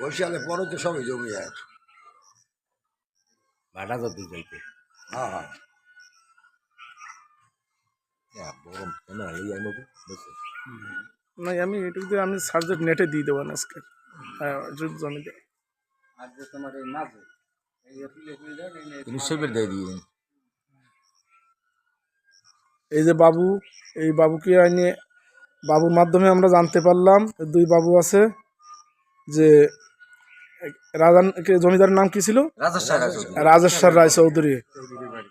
বরিশালে পরে তো সবই জমি আর ভাড়া যত যাইতে হ্যাঁ হ্যাঁ। না আমি এটুকু দিয়ে আমি সার্জেট নেটে দিয়ে দেবো না আজকে। হ্যাঁ যদি জমিতে দিয়ে। এই যে বাবু এই বাবুকে আইনে বাবুর মাধ্যমে আমরা জানতে পারলাম। দুই বাবু আছে। যে রাজান কে জমিদারের নাম কি ছিল? রাজা রাজেশ্বর রায় চৌধুরী।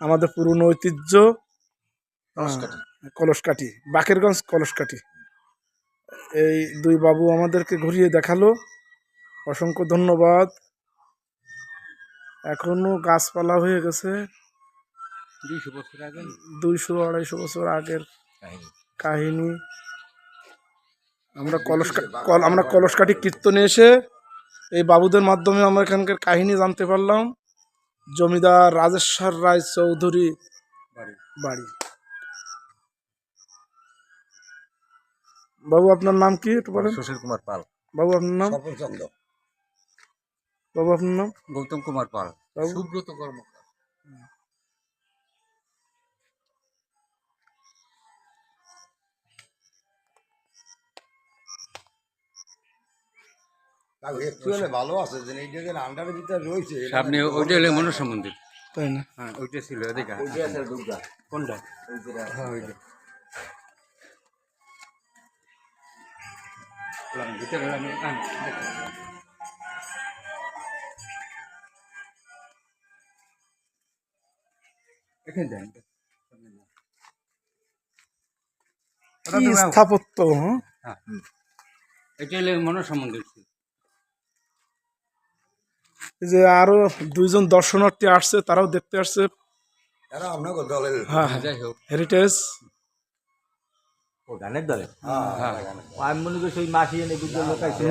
আমাদের পুরনো ঐতিহ্য হ্যাঁ, কলসকাঠি বাকেরগঞ্জ কলসকাঠি। এই দুই বাবু আমাদেরকে ঘুরিয়ে দেখাল। অসংখ্য ধন্যবাদ। এখনও গাছপালা হয়ে গেছে। দুইশো বছর আগে দুইশো আড়াইশো বছর আগের কাহিনী। আমরা কলস কল আমরা কলসকাঠি কীর্তনে এসে এই বাবুদের মাধ্যমে আমরা এখানকার কাহিনী জানতে পারলাম। জমিদার রাজেশ্বর রায় চৌধুরী বাড়ি। বাবু আপনার নাম কি একটু বলেন? সুশীল কুমার পাল। বাবু আপনার নাম? বাবু আপনার নাম? গৌতম কুমার পাল। সুব্রত কর্মকার। তাও একটু হলে ভালো আছে যে এইটা যে আন্ডারের ভিতরে রয়েছে সামনে ওইটা হলে মনসা মন্দির। তাই না? হ্যাঁ ওইটা ছিল এদিকে। ওইটা আছে দুর্গা। কোনটা? হ্যাঁ ওইটা ভিতরে লাম, এখানে যান স্থাপত্য হ্যাঁ? হ্যাঁ। এটা হলে মনসা মন্দির ছিল। যে আরও দুইজন দর্শনার্থী আসছে তারাও দেখতে আসছে। এরা আপনাকে দলের হ্যাঁ হ্যাঁ। যাই হোক। হেরিটেজ ও গানের দলে? হ্যাঁ আমি মনে করি সেই মাসি এনে বুঝতে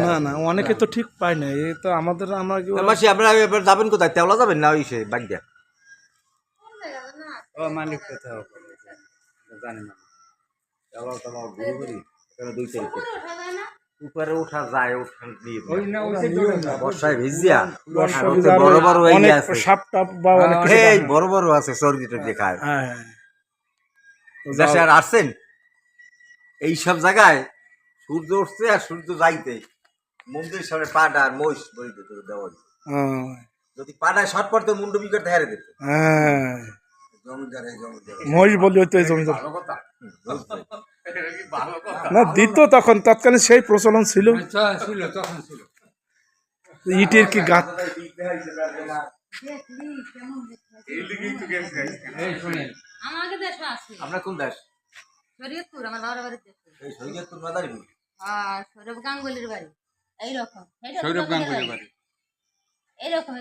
না না অনেকে তো ঠিক পায় না এই তো আমাদের আমরা? মাসি আপনারা এবার যাবেন কোথায়? তেওলা যাবেন না ওই সে বাগদা ও মালিক কোথাও জানি না। তেওলা দুই তারিখে। উপরে ওঠা যায় দিয়ে। বর্ষায় ভিজিয়া বর্ষা আর বড় বড় এই আছে সাপ টাপ বা অনেক। বড় বড় আছে সর্দি টর্দি খায় হ্যাঁ। হ্যাঁ। আর আসছেন এই সব জায়গায় সূর্য উঠছে আর সূর্য যাইতে। মন্দির সামনে পাটা আর মহিষ বলিতে তোর দেওয়া হ্যাঁ, যদি পাটায় শর্ট পড়তে মুন্ড বিকট হেরে দিত। হ্যাঁ। জমিদার এই জমিদার মহিষ বলি হইতো জমিদার না দিত তখন তৎকালীন সেই প্রচলন ছিল। আচ্ছা ছিল তখন ছিল। ইটের কি গাছ এই শুনেন আছে। কোন দেশ? শরীয়তপুর আমার বাবার বাড়ির দেশে। শরীয়তপুর মাদারীপুর? আর সৌরভ গাঙ্গুলির বাড়ি। এইরকম। সৌরভ গাঙ্গুলি বাড়ি। এইরকম